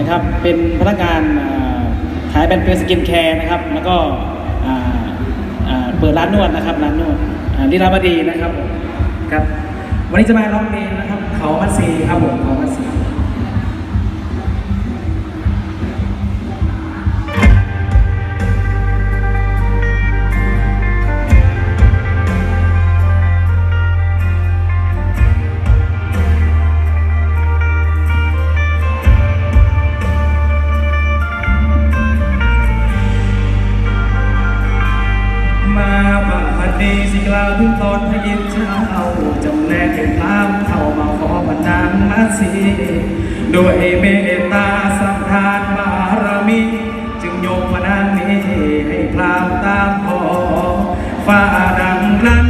นะครับ เป็นพนักงานขายแบรนด์เพสกินแคร์นะครับ แล้วก็เปิดร้านนวดนะครับร้านนวดลีลาบดีนะครับผมครับ วันนี้จะมาร้องเพลงนะครับ เขามัดสีครับผมเขามัดสี ดีสิกล่าวถึงตอนพระยินเช้าจำแนกเห็นน้ำเข้ามาขอพระนางมาสีด้วยเมตตาสัมทานบารมี จึงโยกพระนางนี้ให้พรามตามขอฝ่าดังนั้น